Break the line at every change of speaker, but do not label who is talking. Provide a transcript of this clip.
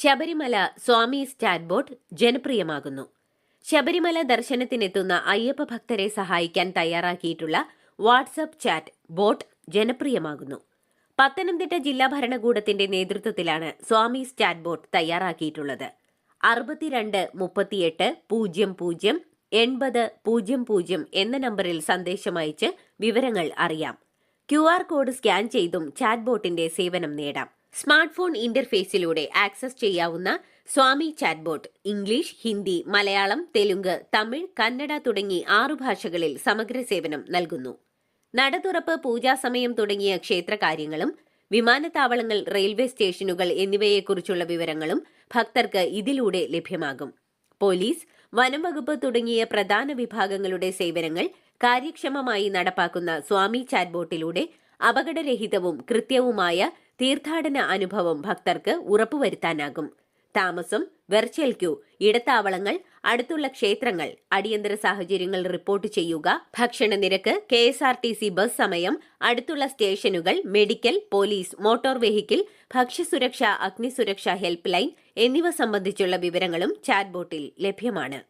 ശബരിമല സ്വാമി സ്റ്റാറ്റ്ബോട്ട് ജനപ്രിയമാകുന്നു. ശബരിമല ദർശനത്തിനെത്തുന്ന അയ്യപ്പ ഭക്തരെ സഹായിക്കാൻ തയ്യാറാക്കിയിട്ടുള്ള വാട്സപ്പ് ചാറ്റ് ബോട്ട് ജനപ്രിയമാകുന്നു. പത്തനംതിട്ട ജില്ലാ ഭരണകൂടത്തിന്റെ നേതൃത്വത്തിലാണ് സ്വാമി സ്റ്റാറ്റ്ബോട്ട് ബോട്ട് തയ്യാറാക്കിയിട്ടുള്ളത്. അറുപത്തിരണ്ട് മുപ്പത്തിയെട്ട് പൂജ്യം പൂജ്യം എൺപത് പൂജ്യം പൂജ്യം എന്ന നമ്പറിൽ സന്ദേശമയച്ച് വിവരങ്ങൾ അറിയാം. ക്യു ആർ കോഡ് സ്കാൻ ചെയ്തും ചാറ്റ് ബോട്ടിന്റെ സേവനം നേടാം. സ്മാർട്ട് ഫോൺ ഇന്റർഫേസിലൂടെ ആക്സസ് ചെയ്യാവുന്ന സ്വാമി ചാറ്റ്ബോട്ട് ഇംഗ്ലീഷ് ഹിന്ദി മലയാളം തെലുങ്ക് തമിഴ് കന്നഡ തുടങ്ങി ആറു ഭാഷകളിൽ സമഗ്ര സേവനം നൽകുന്നു. നടതുറപ്പ് പൂജാസമയം തുടങ്ങിയ ക്ഷേത്രകാര്യങ്ങളും വിമാനത്താവളങ്ങൾ റെയിൽവേ സ്റ്റേഷനുകൾ എന്നിവയെക്കുറിച്ചുള്ള വിവരങ്ങളും ഭക്തർക്ക് ഇതിലൂടെ ലഭ്യമാകും. പോലീസ് വനംവകുപ്പ് തുടങ്ങിയ പ്രധാന വിഭാഗങ്ങളുടെ സേവനങ്ങൾ കാര്യക്ഷമമായി നടപ്പാക്കുന്ന സ്വാമി ചാറ്റ്ബോട്ടിലൂടെ അപകടരഹിതവും കൃത്യവുമായ തീർത്ഥാടന അനുഭവം ഭക്തർക്ക് ഉറപ്പുവരുത്താനാകും. താമസം വെർച്വൽ ക്യൂ ഇടത്താവളങ്ങൾ അടുത്തുള്ള ക്ഷേത്രങ്ങൾ അടിയന്തര സാഹചര്യങ്ങൾ റിപ്പോർട്ട് ചെയ്യുക ഭക്ഷണ നിരക്ക് K S R T C bus സമയം അടുത്തുള്ള സ്റ്റേഷനുകൾ മെഡിക്കൽ പോലീസ് മോട്ടോർ വെഹിക്കിൾ ഭക്ഷ്യസുരക്ഷ അഗ്നിസുരക്ഷ ഹെൽപ്പ് ലൈൻ എന്നിവ സംബന്ധിച്ചുള്ള വിവരങ്ങളും ചാറ്റ്ബോട്ടിൽ ലഭ്യമാണ്.